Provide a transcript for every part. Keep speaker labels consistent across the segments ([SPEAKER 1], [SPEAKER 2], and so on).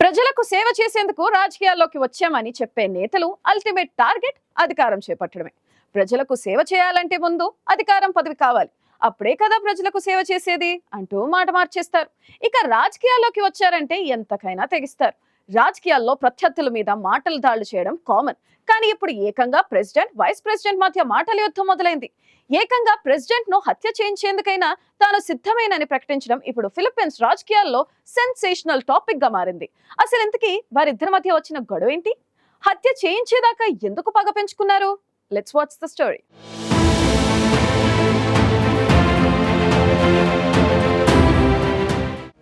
[SPEAKER 1] ప్రజలకు సేవ చేసేందుకు రాజకీయాల్లోకి వచ్చామని చెప్పే నేతలు అల్టిమేట్ టార్గెట్ అధికారం చేపట్టడమే. ప్రజలకు సేవ చేయాలంటే ముందు అధికారం పదవి కావాలి. అప్పుడే కదా ప్రజలకు సేవ చేసేది అంటూ మాట మార్చేస్తారు. ఇక రాజకీయాల్లోకి వచ్చారంటే ఎంతకైనా తెగిస్తారు. రాజకీయాల్లో ప్రత్యర్థుల మీద మాటలు దాళ్ళు చేయడం కామన్ కానీ ఇప్పుడు ఏకంగా ప్రెసిడెంట్ వైస్ ప్రెసిడెంట్ మధ్య మాటల యుద్ధం మొదలైంది. ఏకంగా ప్రెసిడెంట్ను హత్య చేయించేందుకైనా తాను సిద్ధమేనని ప్రకటించడం ఇప్పుడు ఫిలిప్పీన్స్ రాజకీయాల్లో సెన్సేషనల్ టాపిక్గా మారింది. అసలు ఇంతకీ వారిద్దరి మధ్య వచ్చిన గొడవ ఏంటి హత్య చేయించేదాకా ఎందుకు పగ పెంచుకున్నారు? లెట్స్ వాచ్ ద స్టోరీ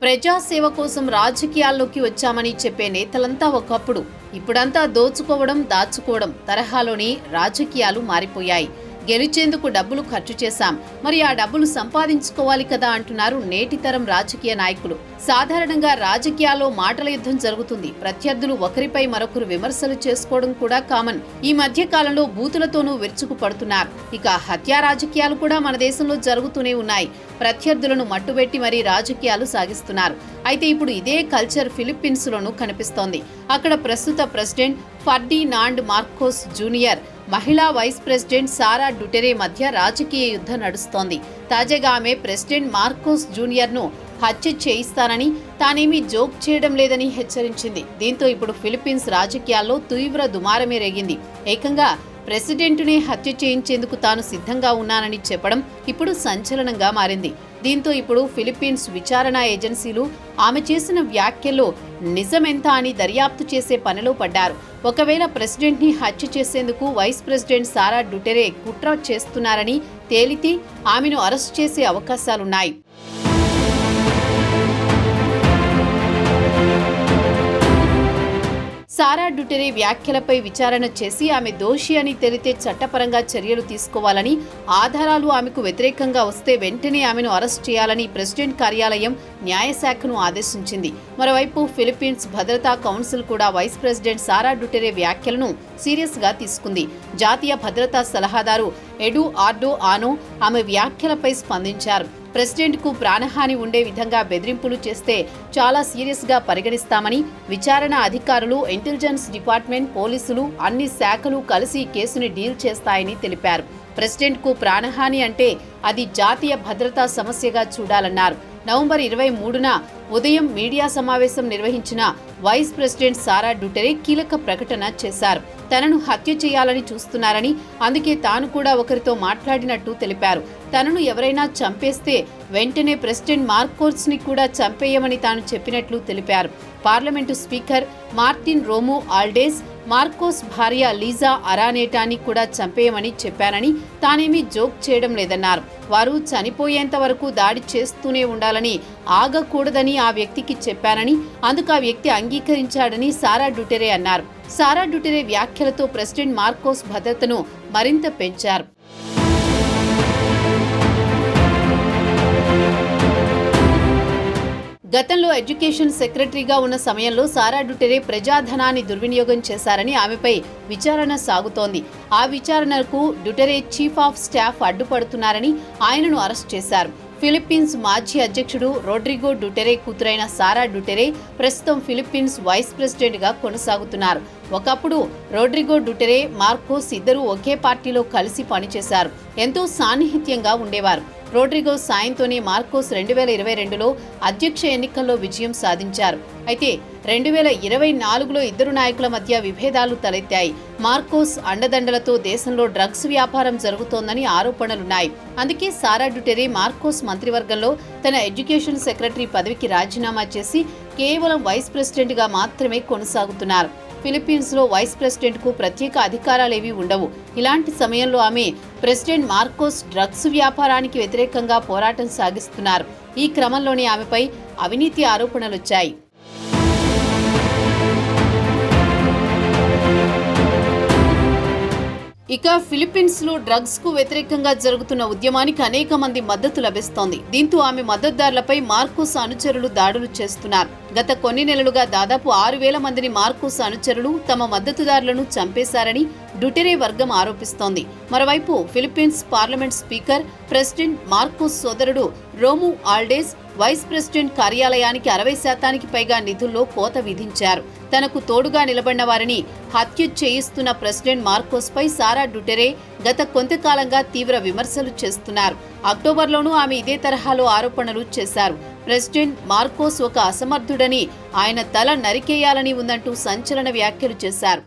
[SPEAKER 2] ప్రజాసేవ కోసం రాజకీయాల్లోకి వచ్చామని చెప్పే నేతలంతా ఒకప్పుడు. ఇప్పుడంతా దోచుకోవడం దాచుకోవడం తరహాలోని రాజకీయాలు మారిపోయాయి. గెలిచేందుకు డబ్బులు ఖర్చు చేశాం. మరి ఆ డబ్బులు సంపాదించుకోవాలి కదా అంటున్నారు నేటితరం రాజకీయ నాయకులు. సాధారణంగా రాజకీయాల్లో మాటల యుద్ధం జరుగుతుంది. ప్రత్యర్థులు ఒకరిపై మరొకరు విమర్శలు చేసుకోవడం కూడా కామన్. ఈ మధ్య కాలంలో బూతులతోనూ విరుచుకు పడుతున్నారు. ఇక హత్యా రాజకీయాలు కూడా మన దేశంలో జరుగుతూనే ఉన్నాయి. ప్రత్యర్థులను మట్టుబెట్టి మరీ రాజకీయాలు సాగిస్తున్నారు. అయితే ఇప్పుడు ఇదే కల్చర్ ఫిలిప్పీన్స్ లోనూ కనిపిస్తోంది. అక్కడ ప్రస్తుత ప్రెసిడెంట్ ఫర్డినాండ్ మార్కోస్ జూనియర్ మహిళా వైస్ ప్రెసిడెంట్ సారా డుటెరే మధ్య రాజకీయ యుద్ధం నడుస్తోంది. తాజాగా ఆమె ప్రెసిడెంట్ మార్కోస్ జూనియర్ను హత్య చేయిస్తానని తానేమీ జోక్ చేయడం లేదని హెచ్చరించింది. దీంతో ఇప్పుడు ఫిలిప్పీన్స్ రాజకీయాల్లో తీవ్ర దుమారమే రేగింది. ఏకంగా ప్రెసిడెంటునే హత్య చేయించేందుకు తాను సిద్ధంగా ఉన్నానని చెప్పడం ఇప్పుడు సంచలనంగా మారింది. దీంతో ఇప్పుడు ఫిలిప్పీన్స్ విచారణ ఏజెన్సీలు ఆమె చేసిన వ్యాఖ్యల్లో నిజమెంత అని దర్యాప్తు చేసే పనిలో పడ్డారు. ఒకవేళ ప్రెసిడెంట్ని హత్య చేసేందుకు వైస్ ప్రెసిడెంట్ సారా డుటెరే కుట్ర చేస్తున్నారని తేలితే ఆమెను అరెస్ట్ చేసే అవకాశాలున్నాయి. సారా డుటెరే వ్యాఖ్యలపై విచారణ చేసి ఆమె దోషి అని తెలితే చట్టపరంగా చర్యలు తీసుకోవాలని ఆధారాలు ఆమెకు వ్యతిరేకంగా వస్తే వెంటనే ఆమెను అరెస్ట్ చేయాలని ప్రెసిడెంట్ కార్యాలయం న్యాయశాఖను ఆదేశించింది. మరోవైపు ఫిలిప్పీన్స్ భద్రతా కౌన్సిల్ కూడా వైస్ ప్రెసిడెంట్ సారా డుటెరే వ్యాఖ్యలను సీరియస్గా తీసుకుంది. జాతీయ భద్రతా సలహాదారు ఎడు ఆర్డో ఆనో ఆమె వ్యాఖ్యలపై స్పందించారు. ప్రెసిడెంట్కు ప్రాణహాని ఉండే విధంగా బెదిరింపులు చేస్తే చాలా సీరియస్గా పరిగణిస్తామని విచారణ అధికారులు ఇంటెలిజెన్స్ డిపార్ట్మెంట్ పోలీసులు అన్ని శాఖలు కలిసి కేసుని డీల్ చేస్తాయని తెలిపారు. ప్రెసిడెంట్కు ప్రాణహాని అంటే అది జాతీయ భద్రతా సమస్యగా చూడాలన్నారు. నవంబర్ ఇరవై మూడున ఉదయం మీడియా సమావేశం నిర్వహించిన వైస్ ప్రెసిడెంట్ సారా డుటెరే కీలక ప్రకటన చేశారు. తనను హత్య చేయాలని చూస్తున్నారని అందుకే తాను కూడా ఒకరితో మాట్లాడినట్టు తెలిపారు. తనను ఎవరైనా చంపేస్తే వెంటనే ప్రెసిడెంట్ మార్కోర్స్ని కూడా చంపేయమని తాను చెప్పినట్లు తెలిపారు. Parliament speaker Martin Romualdez Marcos భార్య లీజా అరానేటాని కూడా చంపేయమని చెప్పానని తానేమీ జోక్ చేయడం లేదన్నారు. వారు చనిపోయేంత వరకు దాడి చేస్తూనే ఉండాలని ఆగకూడదని ఆ వ్యక్తికి చెప్పానని అందుకు ఆ వ్యక్తి అంగీకరించాడని సారా డుటెరే అన్నారు. సారా డుటెరే వ్యాఖ్యలతో ప్రెసిడెంట్ మార్కోస్ భద్రతను మరింత పెంచారు. గతంలో ఎడ్యుకేషన్ సెక్రటరీగా ఉన్న సమయంలో సారా డుటెరే ప్రజాధనాన్ని దుర్వినియోగం చేశారని ఆమెపై విచారణ సాగుతోంది. ఆ విచారణకు డుటెరే చీఫ్ ఆఫ్ స్టాఫ్ అడ్డుపడుతున్నారని ఆయనను అరెస్ట్ చేశారు. ఫిలిప్పీన్స్ మాజీ అధ్యక్షుడు రోడ్రిగో డుటెరే కూతురైన సారా డుటెరే ప్రస్తుతం ఫిలిప్పీన్స్ వైస్ ప్రెసిడెంట్గా కొనసాగుతున్నారు. ఒకప్పుడు రోడ్రిగో డుటెరే మార్కోస్ ఇద్దరూ ఒకే పార్టీలో కలిసి పనిచేశారు. ఎంతో సాన్నిహిత్యంగా ఉండేవారు. రోడ్రిగో సాయంతోనే మార్కోస్ రెండు వేల ఇరవై రెండులో అధ్యక్ష ఎన్నికల్లో విజయం సాధించారు. అయితే రెండు వేల ఇరవై నాలుగులో ఇద్దరు నాయకుల మధ్య విభేదాలు తలెత్తాయి. మార్కోస్ అండదండలతో దేశంలో డ్రగ్స్ వ్యాపారం జరుగుతోందని ఆరోపణలున్నాయి. అందుకే సారా డుటెరే మార్కోస్ మంత్రివర్గంలో తన ఎడ్యుకేషన్ సెక్రటరీ పదవికి రాజీనామా చేసి కేవలం వైస్ ప్రెసిడెంట్గా మాత్రమే కొనసాగుతున్నారు. ఫిలిప్పీన్స్లో వైస్ ప్రెసిడెంట్కు ప్రత్యేక అధికారాలేవీ ఉండవు. ఇలాంటి సమయంలో ఆమె ప్రెసిడెంట్ మార్కోస్ డ్రగ్స్ వ్యాపారానికి వ్యతిరేకంగా పోరాటం సాగిస్తున్నారు. ఈ క్రమంలోనే ఆమెపై అవినీతి ఆరోపణలొచ్చాయి. ఇక ఫిలిప్పీన్స్లో డ్రగ్స్కు వ్యతిరేకంగా జరుగుతున్న ఉద్యమానికి అనేక మంది మద్దతు లభిస్తోంది. దీంతో ఆమె మద్దతుదారులపై మార్కోస్ అనుచరులు దాడులు చేస్తున్నారు. గత కొన్ని నెలలుగా దాదాపు ఆరు వేల మందిని మార్కోస్ అనుచరులు తమ మద్దతుదారులను చంపేశారని డుటెరే వర్గం ఆరోపిస్తోంది. మరోవైపు Philippines parliament speaker president Marcos సోదరుడు రోము ఆల్డేస్ వైస్ ప్రెసిడెంట్ కార్యాలయానికి అరవై శాతానికి పైగా నిధుల్లో కోత విధించారు. తనకు తోడుగా నిలబడిన వారిని హత్య చేయిస్తున్న ప్రెసిడెంట్ మార్కోస్పై సారా డుటెరే గత కొంతకాలంగా తీవ్ర విమర్శలు చేస్తున్నారు. అక్టోబర్లోనూ ఆమె ఇదే తరహాలో ఆరోపణలు చేశారు. ప్రెసిడెంట్ మార్కోస్ ఒక అసమర్థుడని ఆయన తల నరికేయాలని ఉందంటూ సంచలన వ్యాఖ్యలు చేశారు.